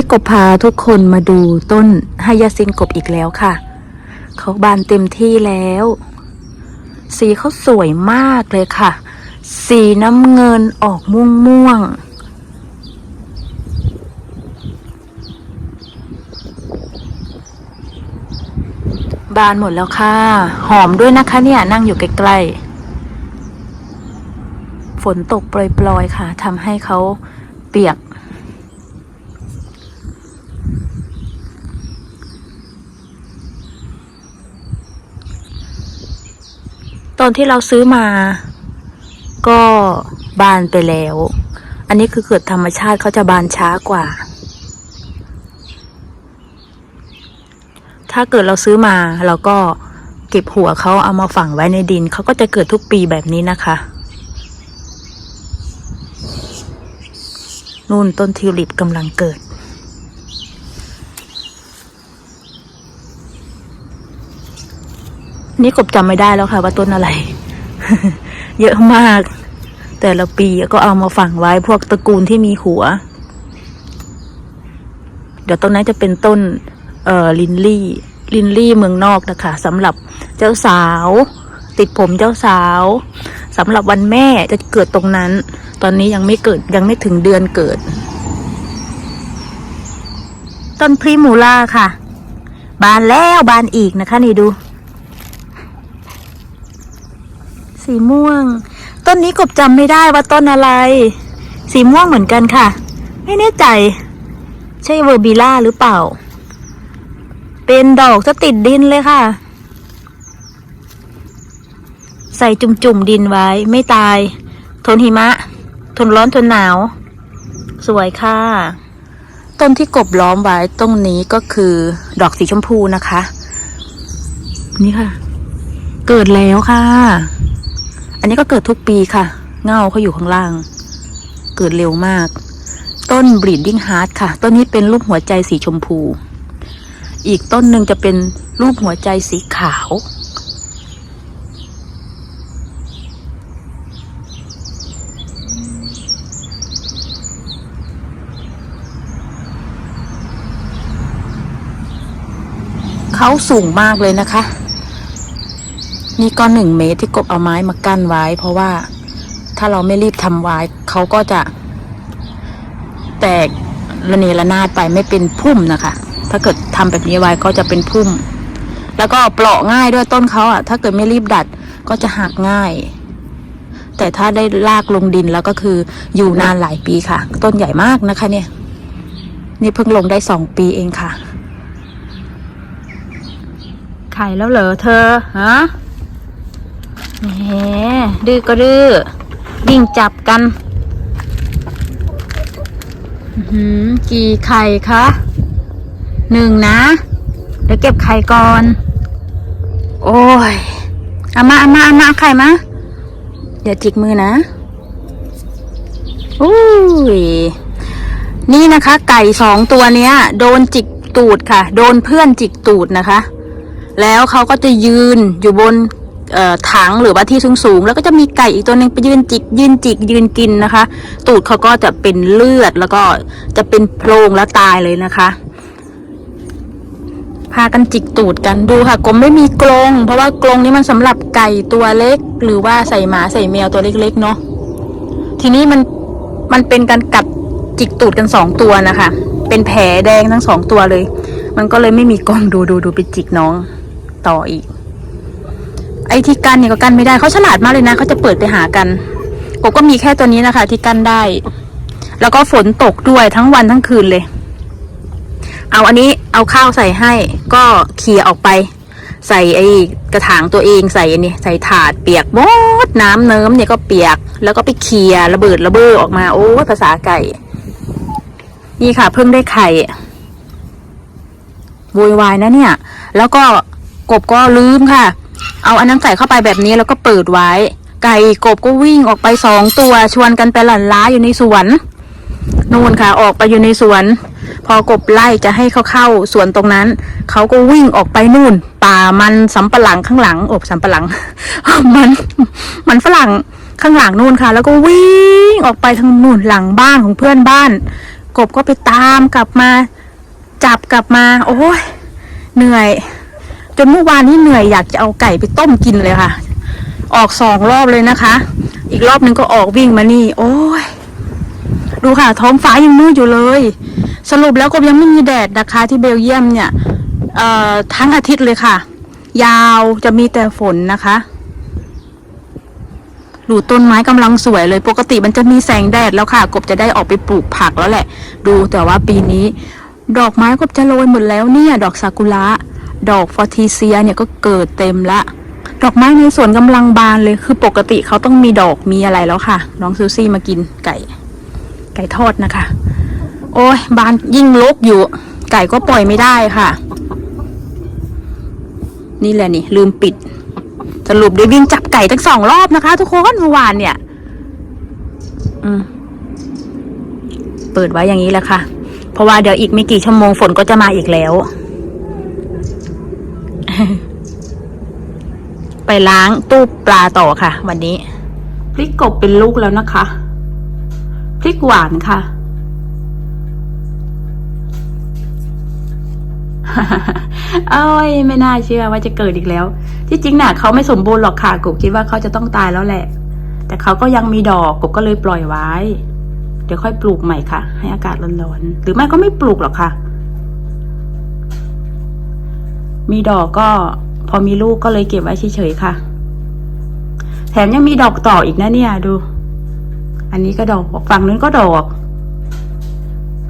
ี้กบพาทุกคนมาดูต้นไฮยาซินกบอีกแล้วค่ะ เขาบานเต็มที่แล้ว สีเขาสวยมากเลยค่ะ สีน้ำเงินออกม่วงม่วงๆบานหมดแล้วค่ะ หอมด้วยนะคะเนี่ยนั่งอยู่ใกล้ๆ ฝนตกโปรยๆค่ะทำให้เขาเปียก ตอนที่เราซื้อมา ก็บานไปแล้ว อันนี้คือเกิดธรรมชาติเขาจะบานช้ากว่า ถ้าเกิดเราซื้อมาเราก็เก็บหัวเขาเอามาฝังไว้ในดิน เขาก็จะเกิดทุกปีแบบนี้นะคะ นู่นต้นทิวลิปกำลังเกิด นี่กบจำไม่ได้แล้วค่ะว่าต้นอะไร เยอะมาก แต่ละปีก็เอามาฝังไว้พวกตระกูลที่มีหัว เดี๋ยวต้นนั้นจะเป็นต้นเอ่อลินลี่ ลินลี่เมืองนอกนะคะสำหรับเจ้าสาว ติดผมเจ้าสาวสำหรับวันแม่จะเกิดตรงนั้น ตอนนี้ยังไม่เกิดยังไม่ถึงเดือนเกิด ต้นพริมูล่าค่ะ บานแล้วบานอีกนะคะนี่ดู สีม่วง ต้นนี้กบจำไม่ได้ว่าต้นอะไร สีม่วงเหมือนกันค่ะ ไม่แน่ใจ ใช่เวอร์บิล่าหรือเปล่า เป็นดอกจะติดดินเลยค่ะ ใส่จุ่มๆดินไว้ ไม่ตาย ทนหิมะ ทนร้อนทนหนาว สวยค่ะ ต้นที่กบล้อมไว้ตรงนี้ก็คือดอกสีชมพูนะคะ นี่ค่ะเกิดแล้วค่ะ อันนี้ก็เกิดทุกปีค่ะ เง่าเขาอยู่ข้างล่าง เกิดเร็วมาก ต้น breeding heart ค่ะ ต้นนี้เป็นรูปหัวใจสีชมพู อีกต้นหนึ่งจะเป็นรูปหัวใจสีขาว เขาสูงมากเลยนะคะ นี่ก็หนึ่งเมตรที่กบเอาไม้มากั้นไว้ เพราะว่าถ้าเราไม่รีบทำไว้เขาก็จะ แตกระเนระนาดไปไม่เป็นพุ่มนะคะ ถ้าเกิดทำแบบนี้ไว้ก็จะเป็นพุ่ม แล้วก็เปราะง่ายด้วยต้นเขาอะ ถ้าเกิดไม่รีบดัดก็จะหักง่าย แต่ถ้าได้ลากลงดินแล้วก็คืออยู่นานหลายปีค่ะ ต้นใหญ่มากนะคะ เนี่ย นี่เพิ่งลงได้สองปีเองค่ะไข่แล้วเหรอเธอฮะ แหมดื้อก็ดื้อวิ่งจับกันกี่ไข่คะหนึ่งนะ เดี๋ยวเก็บไข่ก่อน โอ้ยเอามาเอามาเอามาไข่มาอย่าจิกมือนะอุ้ยนี่นะคะ ไก่สองตัวเนี้ย โดนจิกตูดค่ะ โดนเพื่อนจิกตูดนะคะ แล้วเขาก็จะยืนอยู่บน ถังหรือว่าที่สูงๆแล้วก็จะมีไก่อีกตัวหนึ่งไปยืนจิก ยืนจิกยืนกินนะคะ ตูดเขาก็จะเป็นเลือดแล้วก็จะเป็นโพรงแล้วตายเลยนะคะพากันจิกตูดกันดูค่ะกลมไม่มีกรงเพราะว่ากรงนี้มันสำหรับไก่ตัวเล็ก หรือว่าใส่หมาใส่แมวตัวเล็กๆเนาะทีนี้มันมันเป็นการกัดจิกตูดกันสองตัวนะคะ เป็นแผลแดงทั้งสองตัวเลย มันก็เลยไม่มีกรงดูดูดูไปจิกน้องต่ออีก ไอ้ที่กันเนี่ยก็กันไม่ได้เขาฉลาดมากเลยนะเขาจะเปิดไปหากันกบก็มีแค่ตัวนี้นะคะ ที่กันได้ แล้วก็ฝนตกด้วยทั้งวันทั้งคืนเลย เอาอันนี้เอาข้าวใส่ให้ ก็เคลียออกไป ใส่ไอ้กระถางตัวเองใส่อันนี้ใส่ถาดเปียกหมดน้ำเนิ้มเนี่ยก็เปียก แล้วก็ไปเคลียระเบิดระเบ้อออกมา โอ้ภาษาไก่ นี่ค่ะ เพิ่งได้ไข่โวยวายนะเนี่ย แล้วก็กบก็ลืมค่ะ เอาอันนั้นใส่เข้าไปแบบนี้แล้วก็เปิดไว้ ไก่กบก็วิ่งออกไปสองตัวชวนกันไปหลั่นล้าอยู่ในสวนนู่นค่ะ ออกไปอยู่ในสวน พอกบไล่จะให้เขาเข้าสวนตรงนั้น เขาก็วิ่งออกไปนู่น ป่ามันสำปะหลังข้างหลังอบสำปะหลัง มันมันฝรั่งข้างหลังนู่นค่ะ แล้วก็วิ่งออกไปทางนู่นหลังบ้านของเพื่อนบ้าน กบก็ไปตามกลับมา จับกลับมา โอ้ยเหนื่อย จนเมื่อวานนี้เหนื่อยอยากจะเอาไก่ไปต้มกินเลยค่ะ ออกสองรอบเลยนะคะ อีกรอบหนึ่งก็ออกวิ่งมานี่ โอ้ยดูค่ะ ท้องฟ้ายังมืดอยู่เลย สรุปแล้วก็ยังไม่มีแดดนะคะที่เบลเยียมเนี่ยทั้งอาทิตย์เลยค่ะ ยาวจะมีแต่ฝนนะคะ ดูต้นไม้กำลังสวยเลย ปกติมันจะมีแสงแดดแล้วค่ะ กบจะได้ออกไปปลูกผักแล้วแหละ ดูแต่ว่าปีนี้ ดอกไม้กบจะโรยหมดแล้วเนี่ย ดอกซากุระ ดอกฟอร์ทีเซียเนี่ยก็เกิดเต็มละ ดอกไม้ในสวนกำลังบานเลยคือปกติเขาต้องมีดอกมีอะไรแล้วค่ะ น้องซูซี่มากินไก่ ไก่ทอดนะคะ โอ้ยบานยิ่งลกอยู่ ไก่ก็ปล่อยไม่ได้ค่ะ นี่แหละนี่ ลืมปิด สรุปได้วิ่งจับไก่ทั้งสองรอบนะคะ ทุกคนเมื่อวานเนี่ย อืมเปิดไว้อย่างนี้แหละค่ะ เพราะว่าเดี๋ยวอีกไม่กี่ชั่วโมงฝนก็จะมาอีกแล้ว ไปล้างตู้ปลาต่อค่ะ วันนี้ พริกกบเป็นลูกแล้วนะคะ พริกหวานค่ะ เอ้ยไม่น่าเชื่อว่าจะเกิดอีกแล้ว ที่จริงน่ะเขาไม่สมบูรณ์หรอกค่ะกบคิดว่าเขาจะต้องตายแล้วแหละ แต่เขาก็ยังมีดอกกบก็เลยปล่อยไว้ เดี๋ยวค่อยปลูกใหม่ค่ะ ให้อากาศร้อนๆหรือไม่ก็ไม่ปลูกหรอกค่ะ มีดอกก็ พอมีลูกก็เลยเก็บไว้เฉยๆค่ะ แถมยังมีดอกต่ออีกนะเนี่ย ดู อันนี้ก็ดอกฝั่งนู้นก็ดอก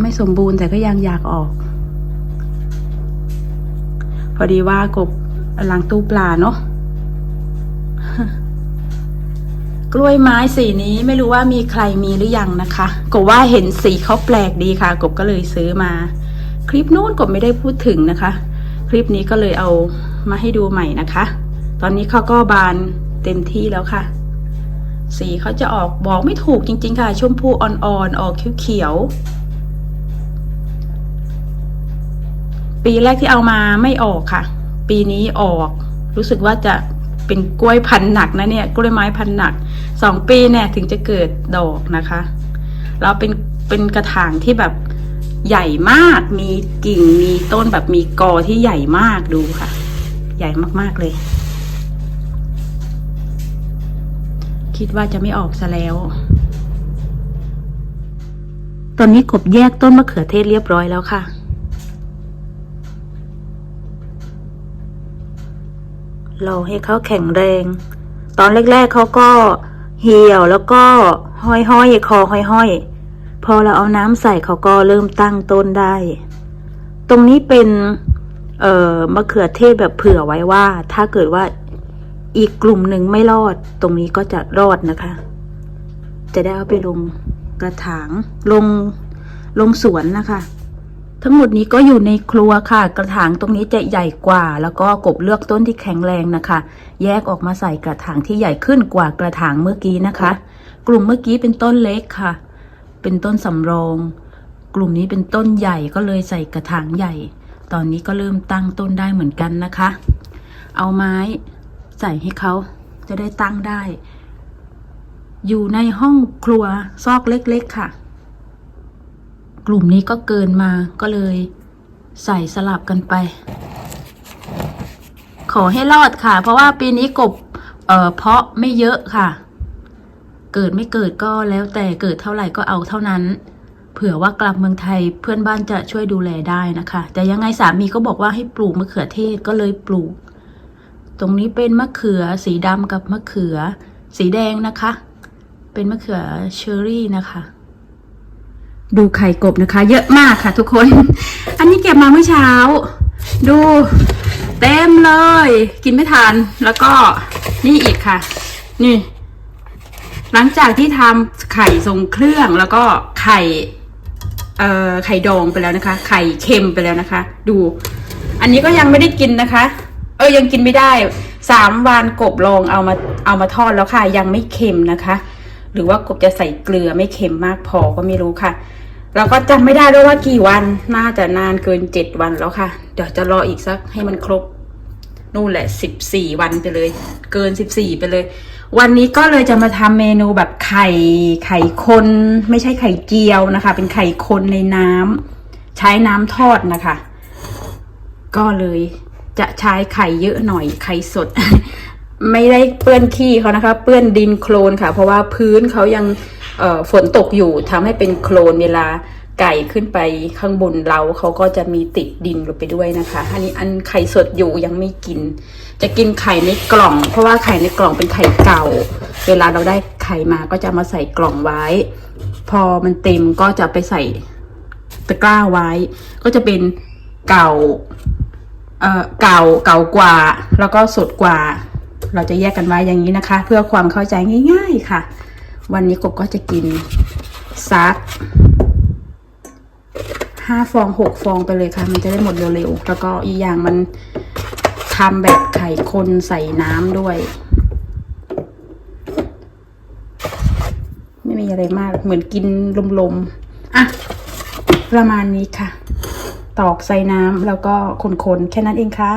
ไม่สมบูรณ์แต่ก็ยังอยากออก พอดีว่ากบล้างตู้ปลาเนาะกล้วยไม้สีนี้ไม่รู้ว่ามีใครมีหรือยังนะคะกบว่าเห็นสีเขาแปลกดีค่ะ กบก็เลยซื้อมา คลิปนู้นกบไม่ได้พูดถึงนะคะ ลิปนี้ก็เลยเอามาให้ดูใหม่นะคะ ตอนนี้เขาก็บานเต็มที่แล้วค่ะ สีเขาจะออกบอกไม่ถูกจริง ๆ ค่ะ ชมพูอ่อนๆออกเขียวๆปีแรกที่เอามาไม่ออกค่ะ ปีนี้ออก รู้สึกว่าจะเป็นกล้วยพันหนักนะเนี่ย กล้วยไม้พันหนักสองปีเนี่ยถึงจะเกิดดอกนะคะแล้วเป็นเป็นกระถางที่แบบ ใหญ่มาก มีกิ่ง มีต้นแบบมีกอที่ใหญ่มากดูค่ะ ใหญ่มากๆเลย คิดว่าจะไม่ออกซะแล้ว ตอนนี้กบแยกต้นมะเขือเทศเรียบร้อยแล้วค่ะเราให้เขาแข็งแรง ตอนแรก ๆเขาก็เหี่ยวแล้วก็ห้อยๆคอห้อยๆ พอเราเอาน้ำใส่เขาก็เริ่มตั้งต้นได้ ตรงนี้เป็นเอ่อมะเขือเทศแบบเผื่อไว้ว่า ถ้าเกิดว่าอีกกลุ่มหนึ่งไม่รอด ตรงนี้ก็จะรอดนะคะ จะได้เอาไปลงกระถางลงลงสวนนะคะ ทั้งหมดนี้ก็อยู่ในครัวค่ะ กระถางตรงนี้จะใหญ่กว่า แล้วก็กบเลือกต้นที่แข็งแรงนะคะ แยกออกมาใส่กระถางที่ใหญ่ขึ้นกว่ากระถางเมื่อกี้นะคะ กลุ่มเมื่อกี้เป็นต้นเล็กค่ะ เป็นต้นสำรอง กลุ่มนี้เป็นต้นใหญ่ก็เลยใส่กระถางใหญ่ ตอนนี้ก็เริ่มตั้งต้นได้เหมือนกันนะคะ เอาไม้ใส่ให้เขาจะได้ตั้งได้ อยู่ในห้องครัวซอกเล็กๆค่ะ กลุ่มนี้ก็เกินมาก็เลยใส่สลับกันไป ขอให้รอดค่ะ เพราะว่าปีนี้กบเเพาะไม่เยอะค่ะ เกิดไม่เกิดก็แล้วแต่เกิดเท่าไหร่ก็เอาเท่านั้น เผื่อว่ากลับเมืองไทยเพื่อนบ้านจะช่วยดูแลได้นะคะ แต่ยังไงสามีก็บอกว่าให้ปลูกมะเขือเทศก็เลยปลูก ตรงนี้เป็นมะเขือสีดำกับมะเขือ สีแดงนะคะ เป็นมะเขือเชอรี่นะคะดูไข่กบนะคะ เยอะมากค่ะทุกคน อันนี้เก็บมาเมื่อเช้า ดูเต็มเลย กินไม่ทาน แล้วก็นี่อีกค่ะ นี่ หลังจากที่ทำไข่ทรงเครื่องแล้วก็ไข่เอ่อไข่ดองไปแล้วนะคะ ไข่เค็มไปแล้วนะคะ ดู อันนี้ก็ยังไม่ได้กินนะคะ เออยังกินไม่ได้สามวันกบลองเอามาเอามาทอดแล้วค่ะ ยังไม่เค็มนะคะ หรือว่ากบจะใส่เกลือไม่เค็มมากพอก็ไม่รู้ค่ะเราก็จำไม่ได้ด้วยว่ากี่วันน่าจะนานเกินเจ็ดวันแล้วค่ะ เดี๋ยวจะรออีกสักให้มันครบ นู่นแหละสิบสี่วันไปเลย เกินสิบสี่ไปเลย วันนี้ก็เลยจะมาทำเมนูแบบไข่ไข่คนไม่ใช่ไข่เจียวนะคะ เป็นไข่คนในน้ำใช้น้ำทอดนะคะ ก็เลยจะใช้ไข่เยอะหน่อยไข่สด ไม่ได้เปื้อนขี้เขานะคะ เปื้อนดินโคลนค่ะ เพราะว่าพื้นเขายังเอ่อฝนตกอยู่ทำให้เป็นโคลนเวลา ไก่ขึ้นไปข้างบนเราเขาก็จะมีติดดินลงไปด้วยนะคะอันนี้อันไข่สดอยู่ยังไม่กิน จะกินไข่ในกล่อง เพราะว่าไข่ในกล่องเป็นไข่เก่า เวลาเราได้ไข่มาก็จะมาใส่กล่องไว้ พอมันเต็มก็จะไปใส่ตะกร้าไว้ ก็จะเป็นเก่าเอ่อเก่าเก่ากว่า แล้วก็สดกว่า เราจะแยกกันไว้อย่างนี้นะคะ เพื่อความเข้าใจง่าย ๆค่ะ วันนี้กบก็จะกินซัก ห้าฟองหกฟองไปเลยค่ะ มันจะได้หมดเร็วๆแล้วก็อีกอย่างมันทำแบบไข่คนใส่น้ำด้วย ไม่มีอะไรมากเหมือนกินลมๆอะประมาณนี้ค่ะ ตอกใส่น้ำแล้วก็คนๆแค่นั้นเองค่ะ